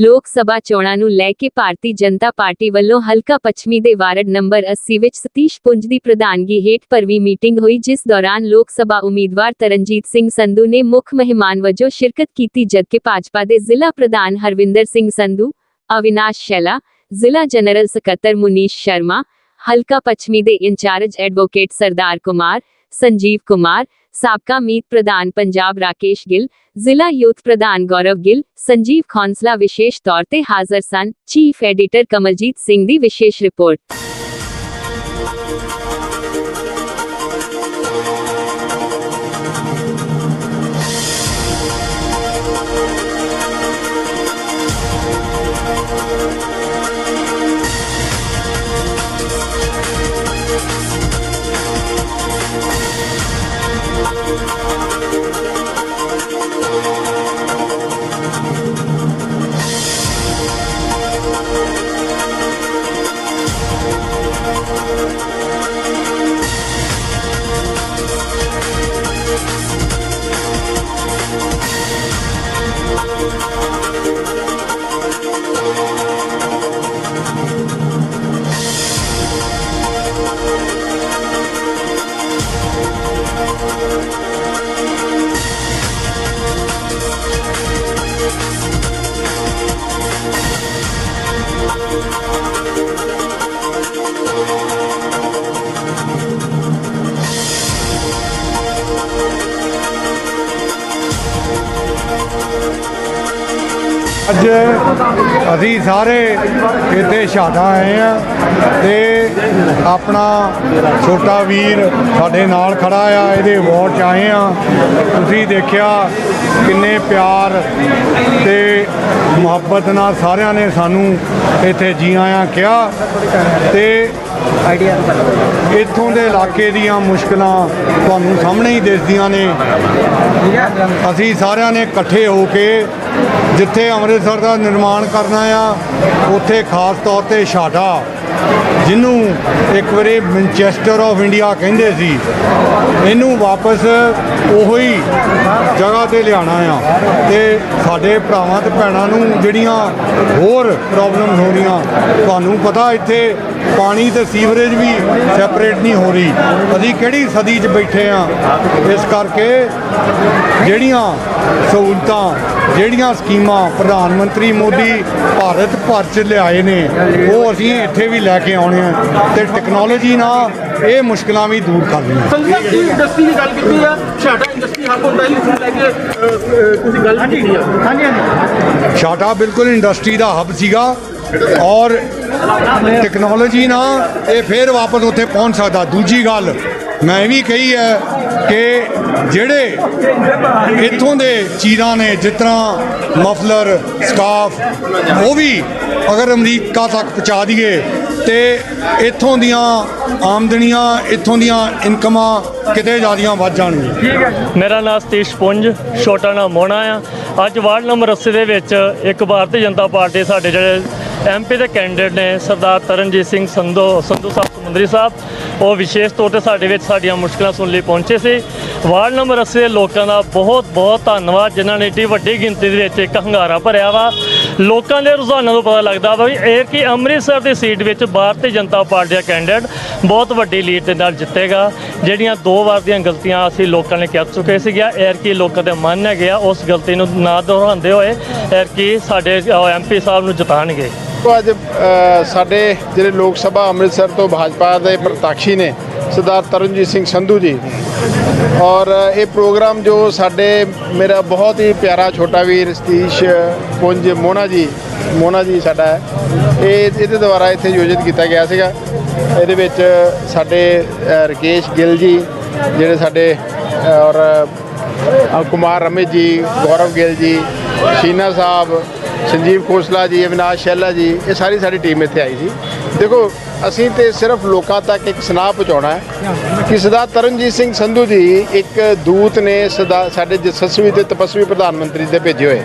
ਲੋਕ ਸਭਾ ਚੋਣਾਂ ਨੂੰ ਲੈ ਕੇ ਭਾਰਤੀ ਜਨਤਾ ਪਾਰਟੀ ਵੱਲੋਂ ਹਲਕਾ ਪੱਛਮੀ ਦੇ ਵਾਰਡ ਨੰਬਰ 80 ਵਿੱਚ ਸਤੀਸ਼ ਪੁੰਜ ਦੀ ਪ੍ਰਧਾਨਗੀ ਹੇਠ ਭਰਵੀਂ ਮੀਟਿੰਗ ਹੋਈ, ਜਿਸ ਦੌਰਾਨ ਲੋਕ ਸਭਾ ਉਮੀਦਵਾਰ ਤਰਨਜੀਤ ਸਿੰਘ ਸੰਧੂ ਨੇ ਮੁੱਖ ਮਹਿਮਾਨ ਵਜੋਂ ਸ਼ਿਰਕਤ ਕੀਤੀ, ਜਦਕਿ ਭਾਜਪਾ ਦੇ ਜ਼ਿਲ੍ਹਾ ਪ੍ਰਧਾਨ ਹਰਵਿੰਦਰ ਸਿੰਘ ਸੰਧੂ, ਅਵਿਨਾਸ਼ ਸ਼ੈਲਾ, ਜ਼ਿਲ੍ਹਾ ਜਨਰਲ ਸਕੱਤਰ ਮੁਨੀਸ਼ ਸ਼ਰਮਾ ਹਲਕਾ ਪੱਛਮੀ ਦੇ in charge advocate Sardar Kumar, Sanjeev Kumar, ਸਾਬਕਾ ਮੀਤ ਪ੍ਰਧਾਨ ਪੰਜਾਬ ਰਾਕੇਸ਼ ਗਿੱਲ, ਜ਼ਿਲ੍ਹਾ ਯੂਥ ਪ੍ਰਧਾਨ ਗੌਰਵ ਗਿੱਲ, ਸੰਜੀਵ ਖੌਂਸਲਾ ਵਿਸ਼ੇਸ਼ ਤੌਰ ਤੇ ਹਾਜ਼ਰ ਸਨ, ਚੀਫ ਐਡੀਟਰ ਕਮਲਜੀਤ ਸਿੰਘ ਦੀ ਵਿਸ਼ੇਸ਼ ਰਿਪੋਰਟ। ਅੱਜ ਅਸੀਂ ਸਾਰੇ ਇੱਥੇ ਛਾੜਾ ਆਏ ਆ ਤੇ ਆਪਣਾ ਛੋਟਾ ਵੀਰ ਸਾਡੇ ਨਾਲ ਖੜਾ ਆ, ਇਹਦੇ ਅਵਾਰਡ 'ਚ ਆਏ ਆ ਤੁਸੀਂ ਦੇਖਿਆ ਕਿੰਨੇ ਪਿਆਰ ਤੇ ਮੁਹੱਬਤ ਨਾਲ ਸਾਰਿਆਂ ਨੇ ਸਾਨੂੰ ਇੱਥੇ ਜੀ ਆਇਆਂ ਕਿਹਾ ਤੇ ਇੱਥੋਂ ਦੇ ਇਲਾਕੇ ਦੀਆਂ ਮੁਸ਼ਕਲਾਂ ਤੁਹਾਨੂੰ ਸਾਹਮਣੇ ਹੀ ਦਿਸਦੀਆਂ ਨੇ। ਅਸੀਂ ਸਾਰਿਆਂ ਨੇ ਇਕੱਠੇ ਹੋ ਕੇ ਜਿੱਥੇ ਅੰਮ੍ਰਿਤਸਰ ਦਾ ਨਿਰਮਾਣ ਕਰਨਾ ਆ, ਉੱਥੇ ਖਾਸ ਤੌਰ ਤੇ ਛਾਟਾ ਜਿਹਨੂੰ ਇੱਕ ਵਾਰੀ ਮੈਨਚੈਸਟਰ ਆਫ ਇੰਡੀਆ ਕਹਿੰਦੇ ਸੀ, ਇਹਨੂੰ ਵਾਪਸ ਉਹੀ ਜਗ੍ਹਾ ਤੇ ਲਿਆਣਾ ਆ। ਤੇ ਸਾਡੇ ਭਰਾਵਾਂ ਤੇ ਭੈਣਾਂ ਨੂੰ ਜਿਹੜੀਆਂ ਹੋਰ ਪ੍ਰੋਬਲਮਸ ਹੋ ਰਹੀਆਂ, ਤੁਹਾਨੂੰ ਪਤਾ ਇੱਥੇ ਪਾਣੀ ਤੇ ਸੀਵਰੇਜ ਵੀ ਸੈਪਰੇਟ ਨਹੀਂ ਹੋ ਰਹੀ। ਅਸੀਂ ਕਿਹੜੀ ਸਦੀ 'ਚ ਬੈਠੇ ਆ? ਇਸ ਕਰਕੇ ਜਿਹੜੀਆਂ ਸਹੂਲਤਾਂ ਜਿਹੜੀਆਂ ਸਕੀਮਾਂ ਪ੍ਰਧਾਨ ਮੰਤਰੀ ਮੋਦੀ ਭਾਰਤ ਭਰ 'ਚ ਲਿਆਏ ਨੇ ਉਹ ਅਸੀਂ ਇੱਥੇ ਵੀ ਲੈ ਕੇ ਆਉਣੇ ਆ ਤੇ ਟੈਕਨੋਲੋਜੀ ਨਾਲ ਇਹ ਮੁਸ਼ਕਲਾਂ ਵੀ ਦੂਰ ਕਰਨੀਆਂ ਸੰਗਤ ਦੀ ਇੰਡਸਟਰੀ ਦੀ ਗੱਲ ਕੀਤੀ ਆ? ਛਾਟਾ ਇੰਡਸਟਰੀ ਹੱਬ ਹੁੰਦਾ ਜੀ ਉਸ ਨੂੰ ਲੈ ਕੇ ਅ, ਅ, ਤੁਸੀਂ ਗੱਲ ਕੀਤੀ ਆ। ਹਾਂਜੀ ਹਾਂਜੀ। ਛਾਟਾ ਬਿਲਕੁਲ ਇੰਡਸਟਰੀ ਦਾ ਹੱਬ ਸੀਗਾ ਔਰ ਟੈਕਨੋਲੋਜੀ ਨਾਲ ਇਹ ਫੇਰ ਵਾਪਸ ਉੱਥੇ ਪਹੁੰਚ ਸਕਦਾ। ਦੂਜੀ ਗੱਲ ਮੈਂ ਇਹ ਵੀ ਕਹੀ ਹੈ ਕਿ ਜਿਹੜੇ ਇੱਥੋਂ ਦੇ ਚੀਜ਼ਾਂ ਨੇ, ਜਿਸ ਤਰ੍ਹਾਂ ਮਫਲਰ, ਸਕਾਫ, ਉਹ ਵੀ ਅਗਰ ਅਮਰੀਕਾ ਤੱਕ ਪਹੁੰਚਾ ਦਈਏ, ਤੇ ਇੱਥੋਂ ਦੀਆਂ ਆਮਦਨੀਆਂ, ਇੱਥੋਂ ਦੀਆਂ ਇਨਕਮਾਂ ਕਿਤੇ ਜ਼ਿਆਦੀਆਂ ਵੱਧ ਜਾਣਗੀਆਂ। ਮੇਰਾ ਨਾਮ ਸਤੀਸ਼ ਪੁੰਜ, ਛੋਟਾ ਨਾਮ ਮੋਣਾ ਆ। ਅੱਜ ਵਾਰਡ ਨੰਬਰ 80 ਦੇ ਵਿੱਚ ਇੱਕ ਭਾਰਤੀ ਜਨਤਾ ਪਾਰਟੀ ਸਾਡੇ ਜਿਹੜੇ ਐਮਪੀ ਦੇ ਕੈਂਡੀਡੇਟ ਨੇ ਸਰਦਾਰ ਤਰਨਜੀਤ ਸਿੰਘ ਸੰਧੂ ਸੰਧੂ ਸਾਹਿਬ, ਸਮੁੰਦਰੀ ਸਾਹਿਬ। ਉਹ ਵਿਸ਼ੇਸ਼ ਤੌਰ ਤੇ ਸਾਡੇ ਵਿੱਚ ਸਾਡੀਆਂ ਮੁਸ਼ਕਲਾਂ ਸੁਣਨ ਲਈ ਪਹੁੰਚੇ ਸੀ। ਵਾਰਡ ਨੰਬਰ 80 ਦੇ ਲੋਕਾਂ ਦਾ ਬਹੁਤ ਬਹੁਤ ਧੰਨਵਾਦ, ਜਿਨ੍ਹਾਂ ਨੇ ਏਡੀ ਵੱਡੀ ਗਿਣਤੀ ਦੇ ਵਿੱਚ ਇੱਕ ਹੰਗਾਰਾ ਭਰਿਆ ਵਾ। ਲੋਕਾਂ ਦੇ ਰੁਝਾਨਾਂ ਤੋਂ ਪਤਾ ਲੱਗਦਾ ਵਾ ਵੀ ਇਹ ਕਿ ਅੰਮ੍ਰਿਤਸਰ ਦੀ ਸੀਟ ਵਿੱਚ ਭਾਰਤੀ ਜਨਤਾ ਪਾਰਟੀ ਦਾ ਕੈਂਡੀਡੇਟ ਬਹੁਤ ਵੱਡੀ ਲੀਡ ਦੇ ਨਾਲ ਜਿੱਤੇਗਾ। ਜਿਹੜੀਆਂ ਦੋ ਵਾਰ ਦੀਆਂ ਗਲਤੀਆਂ ਅਸੀਂ ਲੋਕਾਂ ਨੇ ਕਹਿ ਚੁੱਕੇ ਸੀਗਾ ਐਰ ਕੀ ਲੋਕਾਂ ਦੇ ਮਨ ਹੈਗੇ ਆ, ਉਸ ਗਲਤੀ ਨੂੰ ਨਾ ਦੁਹਰਾਉਂਦੇ ਹੋਏ ਐਰ ਕੀ ਸਾਡੇ ਐਮਪੀ ਸਾਹਿਬ ਨੂੰ ਜਿਤਾਣਗੇ। ਤੋਂ ਅੱਜ ਸਾਡੇ ਜਿਹੜੇ ਲੋਕ ਸਭਾ ਅੰਮ੍ਰਿਤਸਰ ਤੋਂ ਭਾਜਪਾ ਦੇ ਪ੍ਰਤਾਖੀ ਨੇ ਸਰਦਾਰ ਤਰਨਜੀਤ ਸਿੰਘ ਸੰਧੂ ਜੀ। ਔਰ ਇਹ ਪ੍ਰੋਗਰਾਮ ਜੋ ਸਾਡੇ ਮੇਰਾ ਬਹੁਤ ਹੀ ਪਿਆਰਾ ਛੋਟਾ ਵੀਰ ਸਤੀਸ਼ ਪੁੰਜ ਮੋਨਾ ਜੀ ਮੋਨਾ ਜੀ ਸਾਡਾ ਇਹ ਇਹਦੇ ਦੁਆਰਾ ਇੱਥੇ ਆਯੋਜਿਤ ਕੀਤਾ ਗਿਆ ਸੀਗਾ। ਇਹਦੇ ਵਿੱਚ ਸਾਡੇ ਅ, ਰਕੇਸ਼ ਗਿੱਲ ਜੀ ਜਿਹੜੇ ਸਾਡੇ ਔਰ ਕੁਮਾਰ ਰਮੇਸ਼ ਜੀ ਗੌਰਵ ਗਿੱਲ ਜੀ ਸ਼ੀਨਾ ਸਾਹਿਬ ਸੰਜੀਵ ਖੋਸਲਾ ਜੀ, ਅਵਿਨਾਸ਼ ਸ਼ੈਲਾ ਜੀ, ਇਹ ਸਾਰੀ ਸਾਡੀ ਟੀਮ ਇੱਥੇ ਆਈ ਸੀ। ਦੇਖੋ, ਅਸੀਂ ਤੇ ਸਿਰਫ ਲੋਕਾਂ ਤੱਕ ਇੱਕ ਸੁਨਾਹ ਪਹੁੰਚਾਉਣਾ ਹੈ ਕਿ ਸਰਦਾਰ ਤਰਨਜੀਤ ਸਿੰਘ ਸੰਧੂ ਜੀ ਇੱਕ ਦੂਤ ਨੇ ਸਦਾ ਸਾਡੇ ਜਸਸਵੀ ਤੇ ਤਪਸਵੀ ਪ੍ਰਧਾਨ ਮੰਤਰੀ ਦੇ ਭੇਜੇ ਹੋਏ।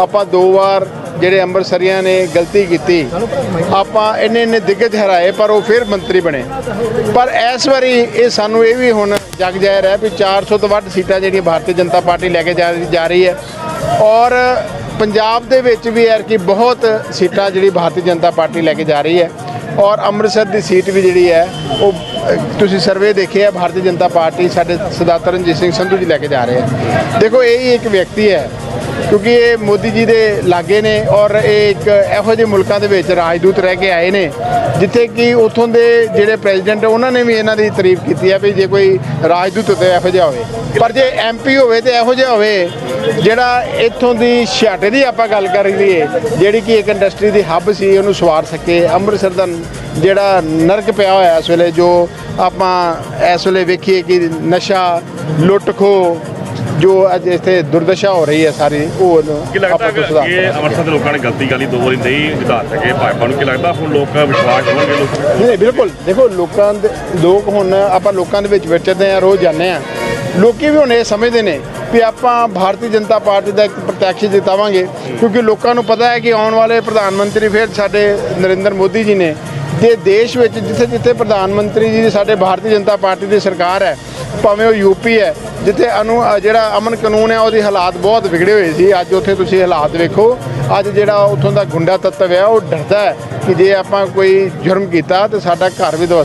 ਆਪਾਂ ਦੋ ਵਾਰ ਜਿਹੜੇ ਅੰਮ੍ਰਿਤਸਰੀਆਂ ਨੇ ਗਲਤੀ ਕੀਤੀ, ਆਪਾਂ ਇੰਨੇ ਇੰਨੇ ਦਿੱਗਜ ਹਰਾਏ, ਪਰ ਉਹ ਫਿਰ ਮੰਤਰੀ ਬਣੇ। ਪਰ ਇਸ ਵਾਰੀ ਇਹ ਸਾਨੂੰ ਇਹ ਵੀ ਹੁਣ ਜਗ ਜਾਹਿਰ ਹੈ ਵੀ 400 ਤੋਂ ਵੱਧ ਸੀਟਾਂ ਜਿਹੜੀਆਂ ਭਾਰਤੀ ਜਨਤਾ ਪਾਰਟੀ ਲੈ ਕੇ ਜਾ ਜਾ ਰਹੀ ਹੈ। ਔਰ ਪੰਜਾਬ ਦੇ ਵਿੱਚ ਵੀ ਐਰ ਕੀ ਬਹੁਤ ਸੀਟਾਂ ਜਿਹੜੀ ਭਾਰਤੀ ਜਨਤਾ ਪਾਰਟੀ ਲੈ ਕੇ ਜਾ ਰਹੀ ਹੈ ਔਰ ਅੰਮ੍ਰਿਤਸਰ ਦੀ ਸੀਟ ਵੀ ਜਿਹੜੀ ਹੈ, ਉਹ ਤੁਸੀਂ ਸਰਵੇ ਦੇਖਿਆ ਭਾਰਤੀ ਜਨਤਾ ਪਾਰਟੀ ਸਾਡੇ ਸਰਦਾਰ ਤਰਨਜੀਤ ਸਿੰਘ ਸੰਧੂ ਜੀ ਲੈ ਕੇ ਜਾ ਰਹੇ ਹੈ ਦੇਖੋ, ਇਹ ਹੀ ਇੱਕ ਵਿਅਕਤੀ ਹੈ ਕਿਉਂਕਿ ਇਹ ਮੋਦੀ ਜੀ ਦੇ ਲਾਗੇ ਨੇ ਔਰ ਇਹ ਇੱਕ ਇਹੋ ਜਿਹੇ ਮੁਲਕਾਂ ਦੇ ਵਿੱਚ ਰਾਜਦੂਤ ਰਹਿ ਕੇ ਆਏ ਨੇ, ਜਿੱਥੇ ਕਿ ਉਥੋਂ ਦੇ ਜਿਹੜੇ ਪ੍ਰੈਜ਼ੀਡੈਂਟ ਉਹਨਾਂ ਨੇ ਵੀ ਇਹਨਾਂ ਦੀ ਤਾਰੀਫ ਕੀਤੀ ਹੈ ਵੀ ਜੇ ਕੋਈ ਰਾਜਦੂਤ ਤੇ ਇਹੋ ਜਿਹਾ ਹੋਵੇ। ਪਰ ਜੇ ਐਮਪੀ ਹੋਵੇ ਤੇ ਇਹੋ ਜਿਹਾ ਹੋਵੇ, ਜਿਹੜਾ ਇੱਥੋਂ ਦੀ ਛਾਟੇ ਦੀ ਆਪਾਂ ਗੱਲ ਕਰ ਲਈਏ, ਜਿਹੜੀ ਕਿ ਇੱਕ ਇੰਡਸਟਰੀ ਦੀ ਹੱਬ ਸੀ, ਉਹਨੂੰ ਸਵਾਰ ਸਕੇ। ਅੰਮ੍ਰਿਤਸਰ ਦਾ ਜਿਹੜਾ ਨਰਕ ਪਿਆ ਹੋਇਆ ਇਸ ਵੇਲੇ, ਜੋ ਆਪਾਂ ਇਸ ਵੇਲੇ ਵੇਖੀਏ ਕਿ ਨਸ਼ਾ ਲੁੱਟ ਖੋ ਜੋ ਅੱਜ ਇੱਥੇ ਦੁਰਦਸ਼ਾ ਹੋ ਰਹੀ ਹੈ ਸਾਰੀ ਉਹ ਕੀ ਲੱਗਦਾ ਕਿ ਇਹ ਅੰਮ੍ਰਿਤਸਰ ਦੇ ਲੋਕਾਂ ਨੇ ਗਲਤੀ ਲਈ ਦੋ ਵਾਰੀ ਨਹੀਂ ਜਿਤਾ ਸਕੇ ਭਾਜਪਾ ਨੂੰ। ਕੀ ਲੱਗਦਾ ਹੁਣ ਲੋਕ ਵਿਸ਼ਵਾਸ ਹੋਣਗੇ ਲੋਕ? ਨਹੀਂ, ਬਿਲਕੁਲ। ਦੇਖੋ ਲੋਕਾਂ ਦੇ ਲੋਕ ਹੁਣ ਆਪਾਂ ਲੋਕਾਂ ਦੇ ਵਿੱਚ ਵਿਚਰਦੇ ਆ ਰੋਜ਼ ਜਾਂਦੇ ਆ ਲੋਕੀ ਵੀ ਹੁਣ ਇਹ ਸਮਝਦੇ ਨੇ ਵੀ ਆਪਾਂ ਭਾਰਤੀ ਜਨਤਾ ਪਾਰਟੀ ਦਾ ਇੱਕ ਪ੍ਰਤੱਖ ਜਿਤਾਵਾਂਗੇ। ਕਿਉਂਕਿ ਲੋਕਾਂ ਨੂੰ ਪਤਾ ਹੈ ਕਿ ਆਉਣ ਵਾਲੇ ਪ੍ਰਧਾਨ ਮੰਤਰੀ ਫਿਰ ਸਾਡੇ ਨਰਿੰਦਰ ਮੋਦੀ ਜੀ ਨੇ। ਤੇ ਦੇਸ਼ ਵਿੱਚ ਜਿੱਥੇ ਜਿੱਥੇ ਪ੍ਰਧਾਨ ਮੰਤਰੀ ਜੀ ਸਾਡੇ ਭਾਰਤੀ ਜਨਤਾ ਪਾਰਟੀ ਦੀ ਸਰਕਾਰ ਹੈ ਭਾਵੇਂ ਉਹ ਯੂਪੀ ਹੈ, ਜਿੱਥੇ ਅਨੂ ਜਿਹੜਾ ਅਮਨ ਕਾਨੂੰਨ ਹੈ, ਉਹਦੇ ਹਾਲਾਤ ਬਹੁਤ ਵਿਗੜੇ ਹੋਏ ਸੀ। ਅੱਜ ਉੱਥੇ ਤੁਸੀਂ ਹਾਲਾਤ ਵੇਖੋ। ਅੱਜ ਜਿਹੜਾ ਉੱਥੋਂ ਦਾ ਗੁੰਡਾ ਤੱਤਵ ਹੈ, ਉਹ ਡਰਦਾ ਹੈ ਕਿ ਜੇ ਆਪਾਂ ਕੋਈ ਜੁਰਮ ਕੀਤਾ, ਤੇ ਸਾਡਾ ਘਰ ਵੀ ਦਵਸ